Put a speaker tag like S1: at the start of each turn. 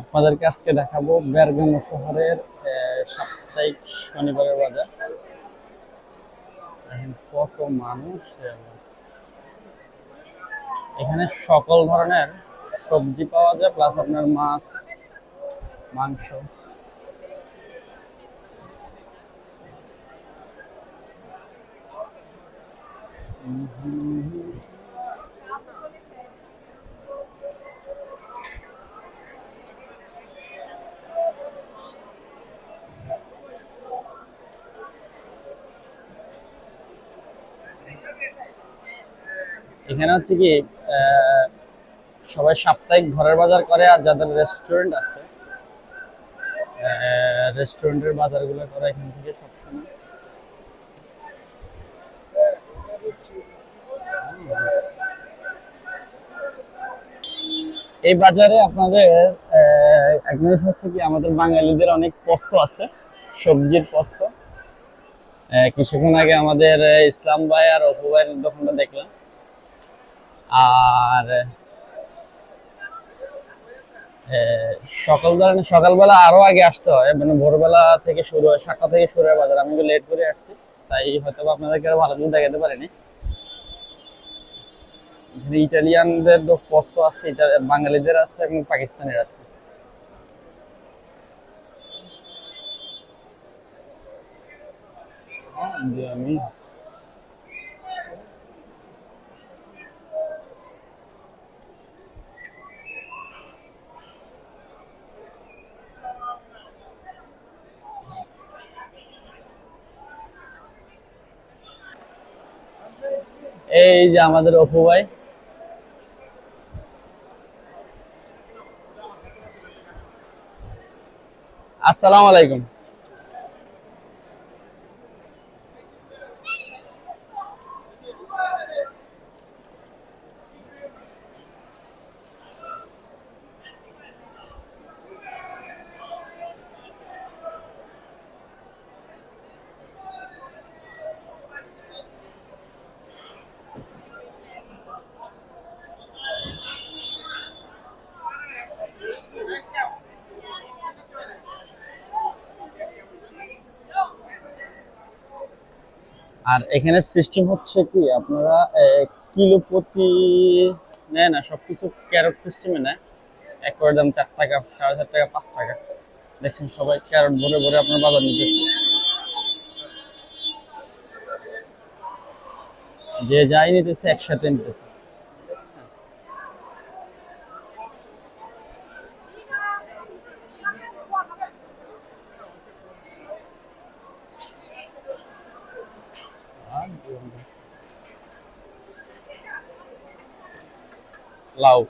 S1: আপনাদেরকে আজকে দেখাবো বেরগামো শহরের সাপ্তাহিক শনিবারের বাজার। কত মানুষ এখানে সকল ধরনের সবজি পাওয়া যায়, প্লাস আপনার মাছ, মাংস। এখানে হচ্ছে কি সবাই সাপ্তাহিক ঘরের বাজার করে আর যাদের রেস্টুরেন্ট আছে রেস্টুরেন্টের বাজারগুলো করে এখান থেকে সবসময়। এই বাজারে আপনাদের এক জিনিস হচ্ছে কি, আমাদের বাঙালিদের অনেক পস্ত আছে, সবজির পস্ত। কিছুক্ষণ আগে আমাদের ইসলাম ভাই আর অপু ভাইয়ের দোকানটা দেখলাম। আর সকাল ধরেন সকালবেলা আরও আগে আসতে হয় মানে ভোরবেলা থেকে শুরু হয় সাতটা থেকে শুরু হয় বাজার। আমি লেট করে আসছি তাই হয়তো আপনাদেরকে আরও ভালো করে দেখাতে পারিনি। ইটালিয়ানদের পোস্ত আছে বাঙালিদের আছে এবং পাকিস্তানের আছে। হ্যাঁ, আমি এই যে আমাদের অপু ভাই। আসসালামু আলাইকুম। আর এখানে সিস্টেম হচ্ছে কি, আপনারা কিলো প্রতি নেয় না, সবকিছু ক্যারট সিস্টেমে নেয়। এক করে দাম চার টাকা, সাড়ে চার টাকা, পাঁচ টাকা। দেখছেন সবাই ক্যারট ভরে ভরে আপনার বাজার নিতেছে। যে যাই নিতেছে, একসাথে নিতেছে। লাউ।